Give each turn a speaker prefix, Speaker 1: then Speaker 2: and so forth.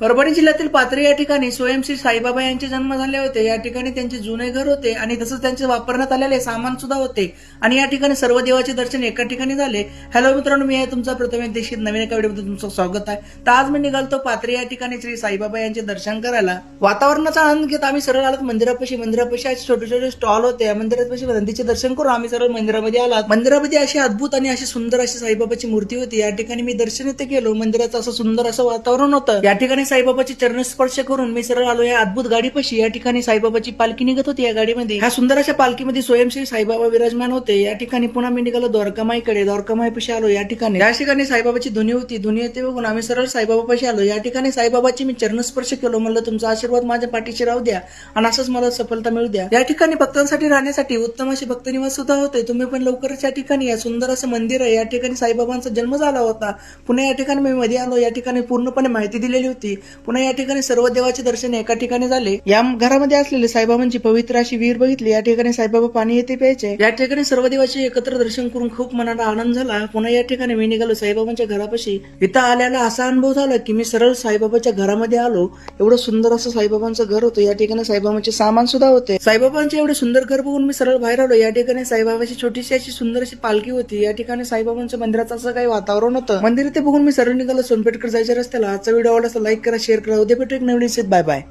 Speaker 1: परभणी जिल्ह्यातील पाथरी या ठिकाणी स्वयंश्री साईबाबा यांचे जन्म झाले होते. या ठिकाणी त्यांचे जुने घर होते आणि तसंच त्यांचे वापरण्यात आलेले सामान सुद्धा होते. आणि या ठिकाणी सर्व देवाचे दर्शन एका ठिकाणी झाले. हॅलो मित्रांनो मी आहे तुमचा प्रथम देशीत नवीन एका व्हिडिओमध्ये तुमचं स्वागत आहे. तर आज मी निघालतो पाथरी या ठिकाणी श्री साईबाबा यांचे दर्शन करायला. वातावरणाचा आनंद घेत आम्ही सरळ आलात मंदिरापाशी. मंदिरापाशी असे छोटे छोटे स्टॉल होते. या मंदिरापाशी नंदीचे दर्शन करून आम्ही सरळ मंदिरामध्ये आलात मंदिरामध्ये अशी अद्भुत आणि अशी सुंदर अशी साईबाबाची मूर्ती होती. या ठिकाणी मी दर्शन इथे गेलो. मंदिराचं असं सुंदर असं वातावरण होतं. या ठिकाणी साईबाबाचे चरणस्पर्श करून मी सरळ आलो या अद्भुत गाडीपाशी या ठिकाणी साईबाबाची पालखी निघत होती या गाडीमध्ये ह्या सुंदर अशा पालखीमध्ये स्वयंश्री साईबाबा विराजमान होते या ठिकाणी पुन्हा मी निघालो द्वारकामाईकडे द्वारकामाईपाशी आलो या ठिकाणी या ठिकाणी साईबाबाची धुनी होती धुनी येते बघून आम्ही सरळ साईबाबापाशी आलो या ठिकाणी साईबाबाची मी चरणस्पर्श केलो म्हणलं तुमचा आशीर्वाद माझ्या पाठीशी राहू द्या आणि असंच मला सफलता मिळू द्या या ठिकाणी भक्तांसाठी राहण्यासाठी उत्तम असे भक्त निवास सुद्धा होते तुम्ही पण लवकरच या ठिकाणी या सुंदर असं मंदिर आहे या ठिकाणी साईबाबांचा जन्म झाला होता पुन्हा या ठिकाणी मी मध्ये आलो या ठिकाणी पूर्णपणे माहिती दिलेली होती पुन्हा या ठिकाणी सर्व देवाचे दर्शन एका ठिकाणी झाले. या घरामध्ये असलेले साईबाबांची पवित्र अशी वीर बघितली. या ठिकाणी साईबाबा पाणी येते प्यायचे. या ठिकाणी सर्व देवाचे एकत्र दर्शन करून खूप मनाला आनंद झाला. पुन्हा या ठिकाणी मी निघालो साईबाबांच्या घरापाशी. इथं आल्याला असा अनुभव झाला की मी सरळ साईबाबाच्या घरामध्ये आलो. एवढं सुंदर असं साईबाबांचं घर होतं. या ठिकाणी साईबाबांचे सामान सुद्धा होते. साईबाबांचे एवढे सुंदर घर बघून मी सरळ बाहेर आलो. या ठिकाणी साईबाबाची छोटीशी अशी सुंदर अशी पालखी होती. या ठिकाणी साईबाबांच्या मंदिराचं असं काही वातावरण होतं. मंदिर ते बघून मी सरळ निघालो. सोनपेठकर जायच्या रस्त्याला. आजचा व्हिडिओ आवडला लाईक करा शेअर करा. उद्या भेटू एक नवीन बाय बाय